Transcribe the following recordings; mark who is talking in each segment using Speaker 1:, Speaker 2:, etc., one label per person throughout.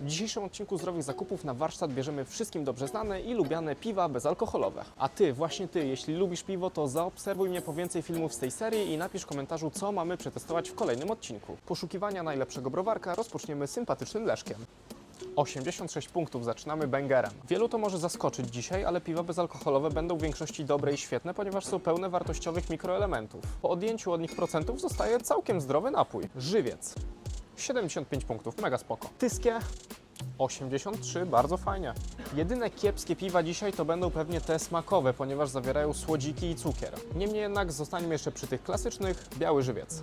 Speaker 1: W dzisiejszym odcinku Zdrowych Zakupów na warsztat bierzemy wszystkim dobrze znane i lubiane piwa bezalkoholowe. A Ty, właśnie Ty, jeśli lubisz piwo, to zaobserwuj mnie po więcej filmów z tej serii i napisz w komentarzu, co mamy przetestować w kolejnym odcinku. Poszukiwania najlepszego browarka rozpoczniemy sympatycznym leszkiem. 86 punktów, zaczynamy bęgerem. Wielu to może zaskoczyć dzisiaj, ale piwa bezalkoholowe będą w większości dobre i świetne, ponieważ są pełne wartościowych mikroelementów. Po odjęciu od nich procentów zostaje całkiem zdrowy napój. Żywiec. 75 punktów, mega spoko. Tyskie 83, bardzo fajnie. Jedyne kiepskie piwa dzisiaj to będą pewnie te smakowe, ponieważ zawierają słodziki i cukier. Niemniej jednak zostaniemy jeszcze przy tych klasycznych, biały żywiec.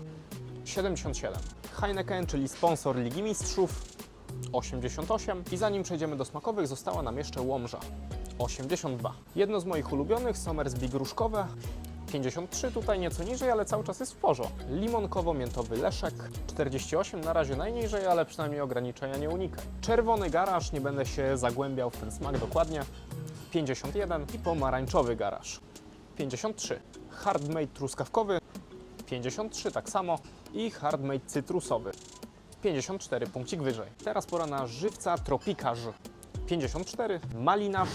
Speaker 1: 77. Heineken, czyli sponsor Ligi Mistrzów, 88 i zanim przejdziemy do smakowych została nam jeszcze Łomża 82. Jedno z moich ulubionych Somersby gruszkowe 53 tutaj nieco niżej, ale cały czas jest w porządku. Limonkowo-miętowy leszek 48 na razie najniżej, ale przynajmniej ograniczenia nie unikaj. Czerwony garaż, nie będę się zagłębiał w ten smak dokładnie 51 i pomarańczowy garaż 53. Hardmade truskawkowy 53 tak samo i hardmade cytrusowy 54, punkcik wyżej. Teraz pora na żywca tropikarz. 54, malinarz.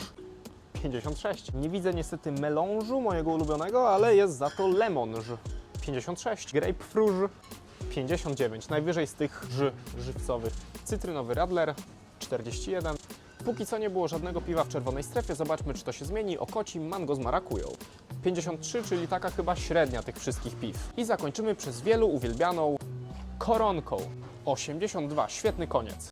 Speaker 1: 56. Nie widzę niestety melanżu mojego ulubionego, ale jest za to lemonż. 56, grapefruit. 59, najwyżej z tych ż żywcowych. Cytrynowy radler. 41. Póki co nie było żadnego piwa w czerwonej strefie, zobaczmy czy to się zmieni. Okoci mango z marakują. 53, czyli taka chyba średnia tych wszystkich piw. I zakończymy przez wielu uwielbianą koronką. 82, świetny koniec.